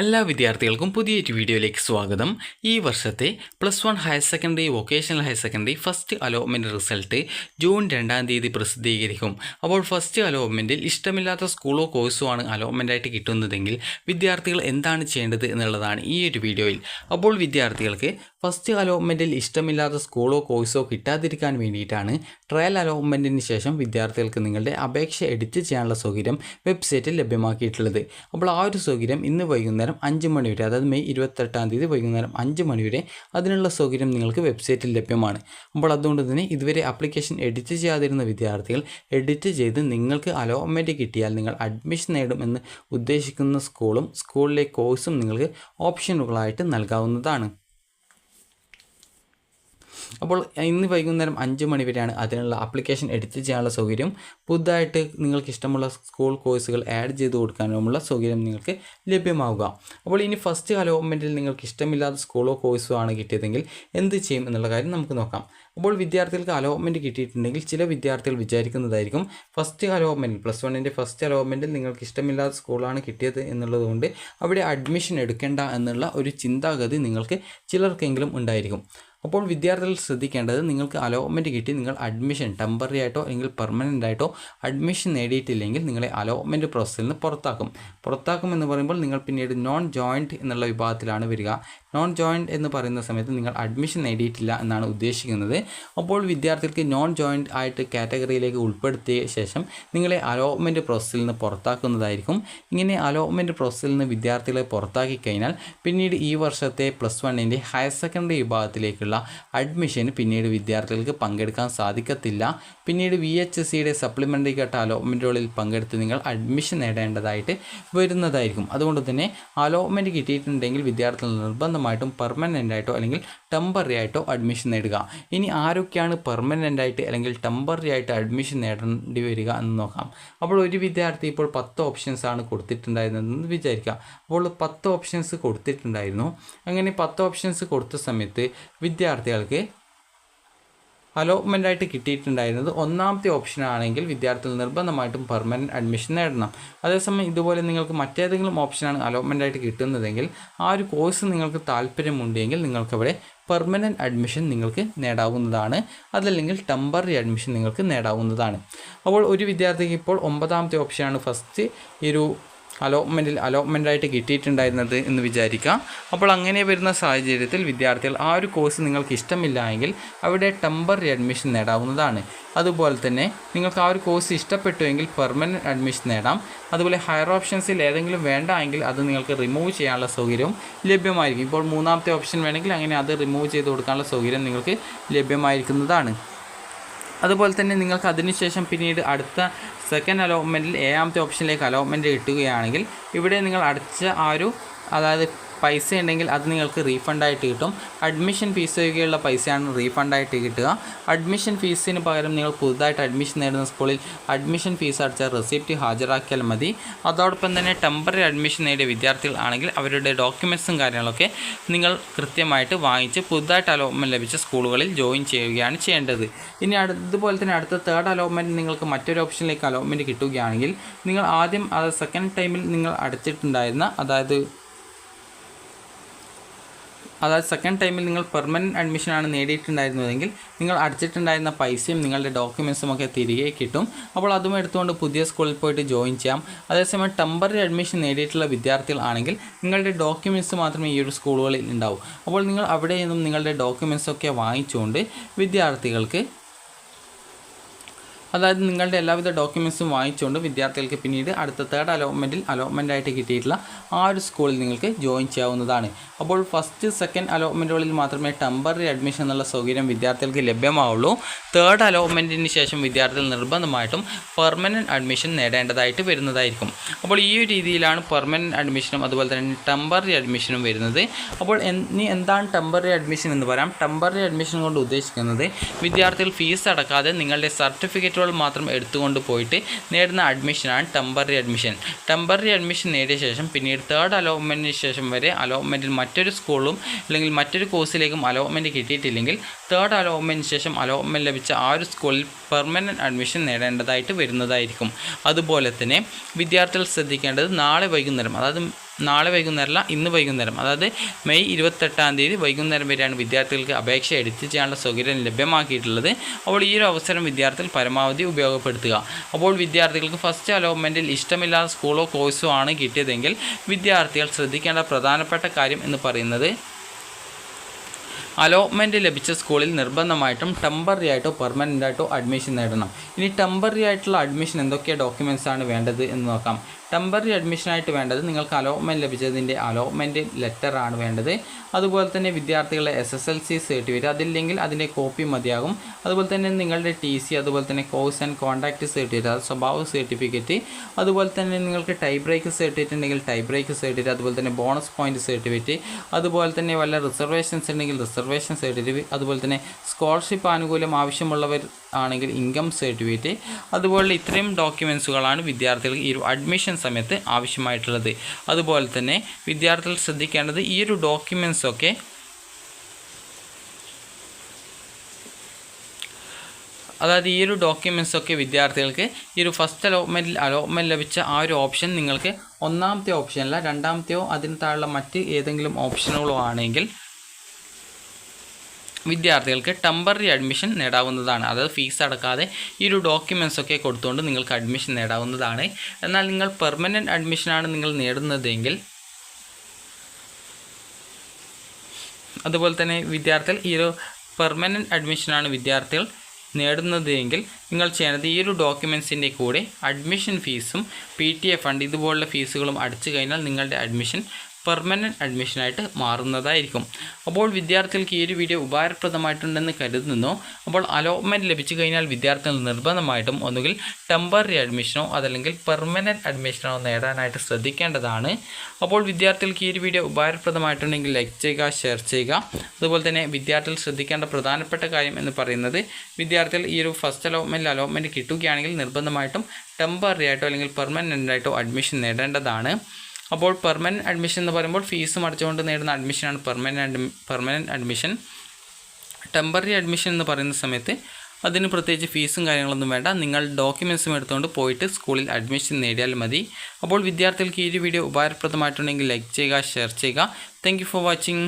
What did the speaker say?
എല്ലാ വിദ്യാർത്ഥികൾക്കും പുതിയൊരു വീഡിയോയിലേക്ക് സ്വാഗതം. ഈ വർഷത്തെ plus one higher secondary vocational higher secondary first allotment result June രണ്ടാം തീയതി പ്രസിദ്ധീകരിക്കും. അപ്പോൾ ഫസ്റ്റ് അലോട്ട്മെന്റിൽ ഇഷ്ടമില്ലാത്ത സ്കൂളോ കോഴ്സോ ആണ് അലോട്ട്മെന്റായിട്ട് കിട്ടുന്നതെങ്കിൽ വിദ്യാർത്ഥികൾ എന്താണ് ചെയ്യേണ്ടത് എന്നുള്ളതാണ് ഈ ഒരു വീഡിയോയിൽ. അപ്പോൾ വിദ്യാർത്ഥികൾക്ക് ഫസ്റ്റ് അലോട്ട്മെന്റിൽ ഇഷ്ടമില്ലാത്ത സ്കൂളോ കോഴ്സോ കിട്ടാതിരിക്കാൻ വേണ്ടിയിട്ടാണ് ട്രയൽ അലോട്ട്മെന്റിന് ശേഷം വിദ്യാർത്ഥികൾക്ക് നിങ്ങളുടെ അപേക്ഷ എഡിറ്റ് ചെയ്യാനുള്ള സൗകര്യം വെബ്സൈറ്റിൽ ലഭ്യമാക്കിയിട്ടുള്ളത്. അപ്പോൾ ആ ഒരു സൗകര്യം ഇന്ന് വൈകുന്നേരം അഞ്ച് മണിവരെ അതായത് മെയ് ഇരുപത്തെട്ടാം തീയതി വൈകുന്നേരം അഞ്ച് മണിവരെ അതിനുള്ള സൗകര്യം നിങ്ങൾക്ക് വെബ്സൈറ്റിൽ ലഭ്യമാണ്. അപ്പോൾ അതുകൊണ്ട് തന്നെ ഇതുവരെ ആപ്ലിക്കേഷൻ എഡിറ്റ് ചെയ്യാതിരുന്ന വിദ്യാർത്ഥികൾ എഡിറ്റ് ചെയ്ത് നിങ്ങൾക്ക് അലോട്ട്മെന്റ് കിട്ടിയാൽ നിങ്ങൾ അഡ്മിഷൻ നേടുമെന്ന് ഉദ്ദേശിക്കുന്ന സ്കൂളും സ്കൂളിലെ കോഴ്സും നിങ്ങൾക്ക് ഓപ്ഷനുകളായിട്ട് നൽകാവുന്നതാണ്. അപ്പോൾ ഇന്ന് വൈകുന്നേരം അഞ്ച് മണി വരെയാണ് അതിനുള്ള ആപ്ലിക്കേഷൻ എഡിറ്റ് ചെയ്യാനുള്ള സൗകര്യം. പുതുതായിട്ട് നിങ്ങൾക്ക് ഇഷ്ടമുള്ള സ്കൂൾ കോഴ്സുകൾ ആഡ് ചെയ്ത് കൊടുക്കാനുമുള്ള സൗകര്യം നിങ്ങൾക്ക് ലഭ്യമാവുക. അപ്പോൾ ഇനി ഫസ്റ്റ് അലോട്ട്മെന്റിൽ നിങ്ങൾക്ക് ഇഷ്ടമില്ലാത്ത സ്കൂളോ കോഴ്സോ ആണ് കിട്ടിയതെങ്കിൽ എന്ത് ചെയ്യും എന്നുള്ള കാര്യം നമുക്ക് നോക്കാം. അപ്പോൾ വിദ്യാർത്ഥികൾക്ക് അലോട്ട്മെന്റ് കിട്ടിയിട്ടുണ്ടെങ്കിൽ ചില വിദ്യാർത്ഥികൾ വിചാരിക്കുന്നതായിരിക്കും ഫസ്റ്റ് അലോട്ട്മെന്റ് പ്ലസ് വണ്ണിന്റെ ഫസ്റ്റ് അലോട്ട്മെന്റിൽ നിങ്ങൾക്ക് ഇഷ്ടമില്ലാത്ത സ്കൂളാണ് കിട്ടിയത് എന്നുള്ളതുകൊണ്ട് അവിടെ അഡ്മിഷൻ എടുക്കേണ്ട എന്നുള്ള ഒരു ചിന്താഗതി നിങ്ങൾക്ക് ചിലർക്കെങ്കിലും ഉണ്ടായിരിക്കും. അപ്പോൾ വിദ്യാർത്ഥികൾ ശ്രദ്ധിക്കേണ്ടത് നിങ്ങൾക്ക് അലോട്ട്മെന്റ് കിട്ടി നിങ്ങൾ അഡ്മിഷൻ ടെമ്പററി ആയിട്ടോ അല്ലെങ്കിൽ പെർമനന്റ് ആയിട്ടോ അഡ്മിഷൻ നേടിയിട്ടില്ലെങ്കിൽ നിങ്ങളെ അലോട്ട്മെന്റ് പ്രോസസ്സിൽ നിന്ന് പുറത്താക്കും. പുറത്താക്കും എന്ന് പറയുമ്പോൾ നിങ്ങൾ പിന്നീട് നോൺ ജോയിന്റ് എന്നുള്ള വിഭാഗത്തിലാണ് വരിക. നോൺ ജോയിന്റ് എന്ന് പറയുന്ന സമയത്ത് നിങ്ങൾ അഡ്മിഷൻ നേടിയിട്ടില്ല എന്നാണ് ഉദ്ദേശിക്കുന്നത്. അപ്പോൾ വിദ്യാർത്ഥികൾക്ക് നോൺ ജോയിന്റ് ആയിട്ട് കാറ്റഗറിയിലേക്ക് ഉൾപ്പെടുത്തിയ ശേഷം നിങ്ങളെ അലോട്ട്മെന്റ് പ്രോസസ്സിൽ നിന്ന് പുറത്താക്കുന്നതായിരിക്കും. ഇങ്ങനെ അലോട്ട്മെന്റ് പ്രോസസ്സിൽ നിന്ന് വിദ്യാർത്ഥികളെ പുറത്താക്കി കഴിഞ്ഞാൽ പിന്നീട് ഈ വർഷത്തെ പ്ലസ് വണ്ണിന്റെ ഹയർ സെക്കൻഡറി വിഭാഗത്തിലേക്കുള്ള അഡ്മിഷന് പിന്നീട് വിദ്യാർത്ഥികൾക്ക് പങ്കെടുക്കാൻ സാധിക്കത്തില്ല. പിന്നീട് വി എച്ച് എസ് സിയുടെ സപ്ലിമെന്ററി ഘട്ട അലോട്ട്മെന്റുകളിൽ പങ്കെടുത്ത് നിങ്ങൾ അഡ്മിഷൻ നേടേണ്ടതായിട്ട് വരുന്നതായിരിക്കും. അതുകൊണ്ട് തന്നെ അലോട്ട്മെന്റ് കിട്ടിയിട്ടുണ്ടെങ്കിൽ വിദ്യാർത്ഥികൾ നിർബന്ധമായിട്ടും പെർമനന്റ് ആയിട്ടോ അല്ലെങ്കിൽ ടെമ്പററി ആയിട്ടോ അഡ്മിഷൻ നേടുക. ഇനി ആരൊക്കെയാണ് പെർമനന്റ് ആയിട്ട് അല്ലെങ്കിൽ ടെമ്പററി ആയിട്ട് അഡ്മിഷൻ നേടേണ്ടി വരിക എന്ന് നോക്കാം. അപ്പോൾ ഒരു വിദ്യാർത്ഥി ഇപ്പോൾ പത്ത് ഓപ്ഷൻസ് ആണ് കൊടുത്തിട്ടുണ്ടായിരുന്നതെന്ന് വിചാരിക്കുക. അപ്പോൾ പത്ത് ഓപ്ഷൻസ് കൊടുത്തിട്ടുണ്ടായിരുന്നു. അങ്ങനെ പത്ത് ഓപ്ഷൻസ് കൊടുത്ത സമയത്ത് വിദ്യാർത്ഥികൾക്ക് അലോട്ട്മെന്റ് ആയിട്ട് കിട്ടിയിട്ടുണ്ടായിരുന്നത് ഒന്നാമത്തെ ഓപ്ഷൻ ആണെങ്കിൽ വിദ്യാർത്ഥികൾ നിർബന്ധമായിട്ടും പെർമനന്റ് അഡ്മിഷൻ നേടണം. അതേസമയം ഇതുപോലെ നിങ്ങൾക്ക് മറ്റേതെങ്കിലും ഓപ്ഷനാണ് അലോട്ട്മെന്റ് ആയിട്ട് കിട്ടുന്നതെങ്കിൽ ആ ഒരു കോഴ്സ് നിങ്ങൾക്ക് താല്പര്യമുണ്ടെങ്കിൽ നിങ്ങൾക്കവിടെ പെർമനന്റ് അഡ്മിഷൻ നിങ്ങൾക്ക് നേടാവുന്നതാണ്. അതല്ലെങ്കിൽ ടെമ്പററി അഡ്മിഷൻ നിങ്ങൾക്ക് നേടാവുന്നതാണ്. അപ്പോൾ ഒരു വിദ്യാർത്ഥിക്ക് ഇപ്പോൾ ഒമ്പതാമത്തെ ഓപ്ഷനാണ് ഫസ്റ്റ് ഈ ഒരു അലോട്ട്മെന്റിൽ അലോട്ട്മെന്റായിട്ട് കിട്ടിയിട്ടുണ്ടായിരുന്നത് എന്ന് വിചാരിക്കാം അപ്പോൾ അങ്ങനെ വരുന്ന സാഹചര്യത്തിൽ വിദ്യാർത്ഥികൾ ആ ഒരു കോഴ്സ് നിങ്ങൾക്ക് ഇഷ്ടമില്ല എങ്കിൽ അവിടെ ടെമ്പററി അഡ്മിഷൻ നേടാവുന്നതാണ്. അതുപോലെ തന്നെ നിങ്ങൾക്ക് ആ ഒരു കോഴ്സ് ഇഷ്ടപ്പെട്ടുവെങ്കിൽ പെർമനന്റ് അഡ്മിഷൻ നേടാം. അതുപോലെ ഹയർ ഓപ്ഷൻസിൽ ഏതെങ്കിലും വേണ്ട എങ്കിൽ അത് നിങ്ങൾക്ക് റിമൂവ് ചെയ്യാനുള്ള സൗകര്യവും ലഭ്യമായിരിക്കും. ഇപ്പോൾ മൂന്നാമത്തെ ഓപ്ഷൻ വേണമെങ്കിൽ അങ്ങനെ അത് റിമൂവ് ചെയ്ത് കൊടുക്കാനുള്ള സൗകര്യം നിങ്ങൾക്ക് ലഭ്യമായിരിക്കുന്നതാണ്. അതുപോലെ തന്നെ നിങ്ങൾക്ക് അതിനുശേഷം പിന്നീട് അടുത്ത സെക്കൻഡ് അലോട്ട്മെന്റിൽ ഏഴാമത്തെ ഓപ്ഷനിലേക്ക് അലോട്ട്മെന്റ് കിട്ടുകയാണെങ്കിൽ ഇവിടെ നിങ്ങൾ അടച്ച ആ ഒരു അതായത് പൈസ ഉണ്ടെങ്കിൽ അത് നിങ്ങൾക്ക് റീഫണ്ടായിട്ട് കിട്ടും. അഡ്മിഷൻ ഫീസ് ഒക്കെയുള്ള പൈസയാണ് റീഫണ്ടായിട്ട് കിട്ടുക. അഡ്മിഷൻ ഫീസിന് പകരം നിങ്ങൾ പുതുതായിട്ട് അഡ്മിഷൻ നേടുന്ന സ്കൂളിൽ അഡ്മിഷൻ ഫീസ് അടച്ച റെസിപ്റ്റ് ഹാജരാക്കിയാൽ മതി. അതോടൊപ്പം തന്നെ ടെമ്പററി അഡ്മിഷൻ നേടിയ വിദ്യാർത്ഥികൾ ആണെങ്കിൽ അവരുടെ ഡോക്യുമെൻസും കാര്യങ്ങളൊക്കെ നിങ്ങൾ കൃത്യമായിട്ട് വാങ്ങിച്ച് പുതുതായിട്ട് അലോട്ട്മെന്റ് ലഭിച്ച സ്കൂളുകളിൽ ജോയിൻ ചെയ്യുകയാണ് ചെയ്യേണ്ടത്. ഇനി അതുപോലെ തന്നെ അടുത്ത തേർഡ് അലോട്ട്മെന്റ് നിങ്ങൾക്ക് മറ്റൊരു ഓപ്ഷനിലേക്ക് അലോട്ട്മെന്റ് കിട്ടുകയാണെങ്കിൽ നിങ്ങൾ ആദ്യം അത് സെക്കൻഡ് ടൈമിൽ നിങ്ങൾ അടച്ചിട്ടുണ്ടായിരുന്ന അതായത് അതായത് സെക്കൻഡ് ടൈമിൽ നിങ്ങൾ പെർമനന്റ് അഡ്മിഷനാണ് നേടിയിട്ടുണ്ടായിരുന്നതെങ്കിൽ നിങ്ങൾ അടച്ചിട്ടുണ്ടായിരുന്ന പൈസയും നിങ്ങളുടെ ഡോക്യുമെൻസും ഒക്കെ തിരികെ കിട്ടും. അപ്പോൾ അതും എടുത്തുകൊണ്ട് പുതിയ സ്കൂളിൽ പോയിട്ട് ജോയിൻ ചെയ്യാം. അതേസമയം ടെമ്പററി അഡ്മിഷൻ നേടിയിട്ടുള്ള വിദ്യാർത്ഥികൾ ആണെങ്കിൽ നിങ്ങളുടെ ഡോക്യുമെന്റ്സ് മാത്രമേ ഈ ഒരു സ്കൂളുകളിൽ ഉണ്ടാവൂ. അപ്പോൾ നിങ്ങൾ അവിടെ നിന്നും നിങ്ങളുടെ ഡോക്യുമെന്റ്സ് ഒക്കെ വാങ്ങിച്ചുകൊണ്ട് വിദ്യാർത്ഥികൾക്ക് അതായത് നിങ്ങളുടെ എല്ലാവിധ ഡോക്യുമെൻസും വാങ്ങിച്ചുകൊണ്ട് വിദ്യാർത്ഥികൾക്ക് പിന്നീട് അടുത്ത തേർഡ് അലോട്ട്മെന്റിൽ അലോട്ട്മെന്റ് ആയിട്ട് കിട്ടിയിട്ടുള്ള ആ ഒരു സ്കൂളിൽ നിങ്ങൾക്ക് ജോയിൻ ചെയ്യാവുന്നതാണ്. അപ്പോൾ ഫസ്റ്റ് സെക്കൻഡ് അലോട്ട്മെന്റുകളിൽ മാത്രമേ ടെമ്പററി അഡ്മിഷൻ എന്നുള്ള സൗകര്യം വിദ്യാർത്ഥികൾക്ക് ലഭ്യമാവുള്ളൂ. തേർഡ് അലോട്ട്മെന്റിന് ശേഷം വിദ്യാർത്ഥികൾ നിർബന്ധമായിട്ടും പെർമനന്റ് അഡ്മിഷൻ നേടേണ്ടതായിട്ട് വരുന്നതായിരിക്കും. അപ്പോൾ ഈ ഒരു രീതിയിലാണ് പെർമനന്റ് അഡ്മിഷനും അതുപോലെ തന്നെ ടെമ്പററി അഡ്മിഷനും വരുന്നത്. അപ്പോൾ ഇനി എന്താണ് ടെമ്പററി അഡ്മിഷൻ എന്ന് പറയാം. ടെമ്പററി അഡ്മിഷൻ കൊണ്ട് ഉദ്ദേശിക്കുന്നത് വിദ്യാർത്ഥികൾ ഫീസ് അടക്കാതെ നിങ്ങളുടെ സർട്ടിഫിക്കറ്റുകൾ മാത്രം എടുത്തുകൊണ്ട് പോയിട്ട് നേടുന്ന അഡ്മിഷനാണ് ടെമ്പററി അഡ്മിഷൻ ടെമ്പററി അഡ്മിഷൻ നേടിയ ശേഷം പിന്നീട് തേർഡ് അലോട്ട്മെന്റിന് ശേഷം വരെ അലോട്ട്മെന്റിൽ മറ്റൊരു സ്കൂളും അല്ലെങ്കിൽ മറ്റൊരു കോഴ്സിലേക്കും അലോട്ട്മെന്റ് കിട്ടിയിട്ടില്ലെങ്കിൽ തേർഡ് അലോട്ട്മെന്റിന് ശേഷം അലോട്ട്മെന്റ് ലഭിച്ച ആ ഒരു സ്കൂളിൽ പെർമനന്റ് അഡ്മിഷൻ നേടേണ്ടതായിട്ട് വരുന്നതായിരിക്കും. അതുപോലെ തന്നെ വിദ്യാർത്ഥികൾ ശ്രദ്ധിക്കേണ്ടത് നാളെ വൈകുന്നേരം അതായത് നാളെ വൈകുന്നേരമല്ല ഇന്ന് വൈകുന്നേരം. അതായത് മെയ് ഇരുപത്തെട്ടാം തീയതി വൈകുന്നേരം വരെയാണ് വിദ്യാർത്ഥികൾക്ക് അപേക്ഷ എഡിറ്റ് ചെയ്യാനുള്ള സൗകര്യം ലഭ്യമാക്കിയിട്ടുള്ളത്. അപ്പോൾ ഈ ഒരു അവസരം വിദ്യാർത്ഥികൾ പരമാവധി ഉപയോഗപ്പെടുത്തുക. അപ്പോൾ വിദ്യാർത്ഥികൾക്ക് ഫസ്റ്റ് അലോട്ട്മെന്റിൽ ഇഷ്ടമില്ലാത്ത സ്കൂളോ കോഴ്സോ ആണ് കിട്ടിയതെങ്കിൽ വിദ്യാർത്ഥികൾ ശ്രദ്ധിക്കേണ്ട പ്രധാനപ്പെട്ട കാര്യം എന്ന് പറയുന്നത് അലോട്ട്മെന്റ് ലഭിച്ച സ്കൂളിൽ നിർബന്ധമായിട്ടും ടെമ്പററി ആയിട്ടോ പെർമനന്റ് ആയിട്ടോ അഡ്മിഷൻ നേടണം. ഇനി ടെമ്പററി ആയിട്ടുള്ള അഡ്മിഷൻ എന്തൊക്കെ ഡോക്യുമെന്റ്സ് ആണ് വേണ്ടത് എന്ന് നോക്കാം. ടെമ്പററി അഡ്മിഷനായിട്ട് വേണ്ടത് നിങ്ങൾക്ക് അലോട്ട്മെന്റ് ലഭിച്ചതിന്റെ അലോട്ട്മെന്റ് ലെറ്ററാണ് വേണ്ടത്. അതുപോലെ തന്നെ വിദ്യാർത്ഥികളുടെ S S L C certificate അതില്ലെങ്കിൽ അതിന്റെ കോപ്പി മതിയാകും. അതുപോലെ തന്നെ നിങ്ങളുടെ ടി സി അതുപോലെ തന്നെ കോഴ്സ് ആൻഡ് കോൺടാക്റ്റ് സർട്ടിഫിക്കറ്റ് അത് സ്വഭാവ സർട്ടിഫിക്കറ്റ് അതുപോലെ തന്നെ നിങ്ങൾക്ക് ടൈ ബ്രേക്ക് സർട്ടിഫിക്കറ്റ് ഉണ്ടെങ്കിൽ ടൈ ബ്രേക്ക് സർട്ടിഫിക്കറ്റ് അതുപോലെ തന്നെ ബോണസ് പോയിന്റ് സർട്ടിഫിക്കറ്റ് അതുപോലെ തന്നെ വല്ല റിസർവേഷൻസ് ഉണ്ടെങ്കിൽ റിസർവേഷൻ സർട്ടിഫിക്കറ്റ് അതുപോലെ തന്നെ സ്കോളർഷിപ്പ് ആനുകൂല്യം ആവശ്യമുള്ളവർ ആണെങ്കിൽ ഇൻകം സർട്ടിഫിക്കറ്റ് അതുപോലെ ഇത്രയും ഡോക്യുമെൻസുകളാണ് വിദ്യാർത്ഥികൾക്ക് ഈ ഒരു അഡ്മിഷൻ സമയത്ത് ആവശ്യമായിട്ടുള്ളത്. അതുപോലെ തന്നെ വിദ്യാർത്ഥികൾ ശ്രദ്ധിക്കേണ്ടത് ഈ ഒരു ഡോക്യുമെൻസൊക്കെ അതായത് ഈ ഒരു ഡോക്യുമെൻസ് ഒക്കെ വിദ്യാർത്ഥികൾക്ക് ഈ ഒരു ഫസ്റ്റ് അലോട്ട്മെന്റിൽ അലോട്ട്മെന്റ് ലഭിച്ച ആ ഒരു ഓപ്ഷൻ നിങ്ങൾക്ക് ഒന്നാമത്തെ ഓപ്ഷനല്ല രണ്ടാമത്തെയോ അതിന് താഴെയുള്ള മറ്റ് ഏതെങ്കിലും ഓപ്ഷനുകളോ ആണെങ്കിൽ വിദ്യാർത്ഥികൾക്ക് ടെമ്പററി അഡ്മിഷൻ നേടാവുന്നതാണ്. അതായത് ഫീസ് അടക്കാതെ ഈ ഒരു ഡോക്യുമെൻസ് ഒക്കെ കൊടുത്തുകൊണ്ട് നിങ്ങൾക്ക് അഡ്മിഷൻ നേടാവുന്നതാണ്. എന്നാൽ നിങ്ങൾ പെർമനന്റ് അഡ്മിഷനാണ് നിങ്ങൾ നേടുന്നതെങ്കിൽ അതുപോലെ തന്നെ വിദ്യാർത്ഥികൾ ഈ ഒരു പെർമനന്റ് അഡ്മിഷനാണ് വിദ്യാർത്ഥികൾ നേടുന്നതെങ്കിൽ നിങ്ങൾ ചെയ്യേണ്ടത് ഈ ഒരു ഡോക്യുമെൻസിന്റെ കൂടെ അഡ്മിഷൻ ഫീസും പി ടി എ ഫണ്ട് ഇതുപോലുള്ള ഫീസുകളും അടച്ചു കഴിഞ്ഞാൽ നിങ്ങളുടെ അഡ്മിഷൻ പെർമനന്റ് അഡ്മിഷനായിട്ട് മാറുന്നതായിരിക്കും. അപ്പോൾ വിദ്യാർത്ഥികൾക്ക് ഈ ഒരു വീഡിയോ ഉപകാരപ്രദമായിട്ടുണ്ടെന്ന് കരുതുന്നു. അപ്പോൾ അലോട്ട്മെന്റ് ലഭിച്ചു കഴിഞ്ഞാൽ വിദ്യാർത്ഥികൾ നിർബന്ധമായിട്ടും ഒന്നുകിൽ ടെമ്പററി അഡ്മിഷനോ അതല്ലെങ്കിൽ പെർമനന്റ് അഡ്മിഷനോ നേടാനായിട്ട് ശ്രദ്ധിക്കേണ്ടതാണ്. അപ്പോൾ വിദ്യാർത്ഥികൾക്ക് ഈ ഒരു വീഡിയോ ഉപകാരപ്രദമായിട്ടുണ്ടെങ്കിൽ ലൈക്ക് ചെയ്യുക ഷെയർ ചെയ്യുക. അതുപോലെ തന്നെ വിദ്യാർത്ഥികൾ ശ്രദ്ധിക്കേണ്ട പ്രധാനപ്പെട്ട കാര്യം എന്ന് പറയുന്നത് വിദ്യാർത്ഥികൾ ഈ ഒരു ഫസ്റ്റ് അലോട്ട്മെന്റിൽ അലോട്ട്മെന്റ് കിട്ടുകയാണെങ്കിൽ നിർബന്ധമായിട്ടും ടെമ്പററി ആയിട്ടോ അല്ലെങ്കിൽ പെർമനന്റ് ആയിട്ടോ അഡ്മിഷൻ നേടേണ്ടതാണ്. അപ്പോൾ പെർമനന്റ് അഡ്മിഷൻ എന്ന് പറയുമ്പോൾ ഫീസ് അടച്ചുകൊണ്ട് നേടുന്ന അഡ്മിഷനാണ് permanent permanent admission temporary admission എന്ന് പറയുന്ന സമയത്ത് അതിന് പ്രത്യേകിച്ച് ഫീസും കാര്യങ്ങളൊന്നും വേണ്ട. നിങ്ങൾ ഡോക്യുമെൻസും എടുത്തുകൊണ്ട് പോയിട്ട് സ്കൂളിൽ അഡ്മിഷൻ നേടിയാൽ മതി. അപ്പോൾ വിദ്യാർത്ഥികൾക്ക് ഈ ഒരു വീഡിയോ ഉപകാരപ്രദമായിട്ടുണ്ടെങ്കിൽ ലൈക്ക് ചെയ്യുക ഷെയർ ചെയ്യുക. Thank for watching